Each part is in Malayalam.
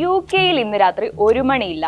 യു കെയിൽ ഇന്ന് രാത്രി ഒരു മണിയില്ല.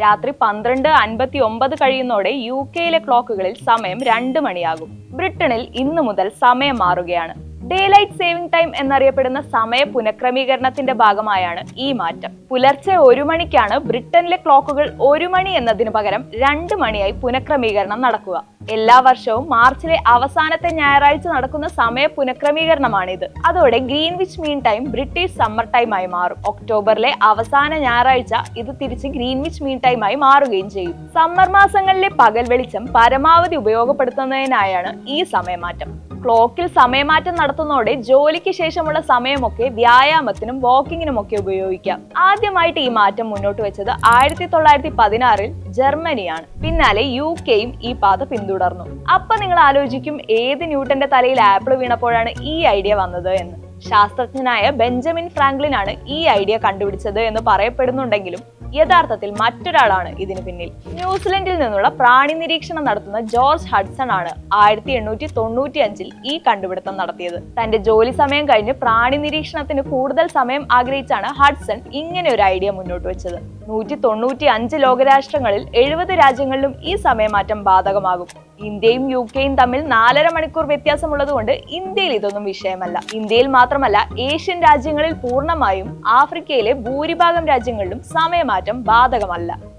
രാത്രി പന്ത്രണ്ട് അൻപത്തി ഒമ്പത് കഴിയുന്നോടെ യു കെയിലെ ക്ലോക്കുകളിൽ സമയം രണ്ട് മണിയാകും. ബ്രിട്ടനിൽ ഇന്നു മുതൽ സമയം മാറുകയാണ്. ഡേ ലൈറ്റ് സേവിംഗ് ടൈം എന്നറിയപ്പെടുന്ന സമയ പുനഃക്രമീകരണത്തിന്റെ ഭാഗമായാണ് ഈ മാറ്റം. പുലർച്ചെ ഒരു മണിക്കാണ് ബ്രിട്ടനിലെ ക്ലോക്കുകൾ ഒരു മണി എന്നതിനു പകരം രണ്ട് മണിയായി പുനഃക്രമീകരണം നടക്കുക. എല്ലാ വർഷവും മാർച്ചിലെ അവസാനത്തെ ഞായറാഴ്ച നടക്കുന്ന സമയ പുനഃക്രമീകരണമാണിത്. അതോടെ Greenwich mean time British summer ടൈമായി മാറും. ഒക്ടോബറിലെ അവസാന ഞായറാഴ്ച ഇത് തിരിച്ച് ഗ്രീൻവിച്ച് മീൻ ടൈമായി മാറുകയും ചെയ്യും. സമ്മർ മാസങ്ങളിലെ പകൽ വെളിച്ചം പരമാവധി ഉപയോഗപ്പെടുത്തുന്നതിനായാണ് ഈ സമയമാറ്റം. ക്ലോക്കിൽ സമയമാറ്റം നടത്തുന്നതോടെ ജോലിക്ക് ശേഷമുള്ള സമയമൊക്കെ വ്യായാമത്തിനും വാക്കിങ്ങിനും ഒക്കെ ഉപയോഗിക്കാം. ആദ്യമായിട്ട് ഈ മാറ്റം മുന്നോട്ട് വെച്ചത് ആയിരത്തി തൊള്ളായിരത്തി പതിനാറിൽ ജർമ്മനിയാണ്. പിന്നാലെ യു കെയും ഈ പാത പിന്തുടർന്നു. അപ്പൊ നിങ്ങൾ ആലോചിക്കും ഏത് ന്യൂട്ടന്റെ തലയിൽ ആപ്പിൾ വീണപ്പോഴാണ് ഈ ഐഡിയ വന്നത് എന്ന്. ശാസ്ത്രജ്ഞനായ ബെഞ്ചമിൻ ഫ്രാങ്ക്ലിൻ ആണ് ഈ ഐഡിയ കണ്ടുപിടിച്ചത് എന്ന് പറയപ്പെടുന്നുണ്ടെങ്കിലും യഥാർത്ഥത്തിൽ മറ്റൊരാളാണ് ഇതിന് പിന്നിൽ. ന്യൂസിലൻഡിൽ നിന്നുള്ള പ്രാണി നിരീക്ഷണം നടത്തുന്ന ജോർജ് ഹഡ്സൺ ആണ് ആയിരത്തി എണ്ണൂറ്റി തൊണ്ണൂറ്റി അഞ്ചിൽ ഈ കണ്ടുപിടുത്തം നടത്തിയത്. തന്റെ ജോലി സമയം കഴിഞ്ഞ് പ്രാണി നിരീക്ഷണത്തിന് കൂടുതൽ സമയം ആഗ്രഹിച്ചാണ് ഹഡ്സൺ ഇങ്ങനെ ഒരു ഐഡിയ മുന്നോട്ട് വെച്ചത്. നൂറ്റി തൊണ്ണൂറ്റി അഞ്ച് ലോകരാഷ്ട്രങ്ങളിൽ എഴുപത് രാജ്യങ്ങളിലും ഈ സമയമാറ്റം ബാധകമാകും. ഇന്ത്യയും യു കെയും തമ്മിൽ നാലര മണിക്കൂർ വ്യത്യാസമുള്ളതുകൊണ്ട് ഇന്ത്യയിൽ ഇതൊന്നും വിഷയമല്ല. ഇന്ത്യയിൽ മാത്രമല്ല ഏഷ്യൻ രാജ്യങ്ങളിൽ പൂർണമായും ആഫ്രിക്കയിലെ ഭൂരിഭാഗം രാജ്യങ്ങളിലും സമയമാറ്റം ബാധകമല്ല.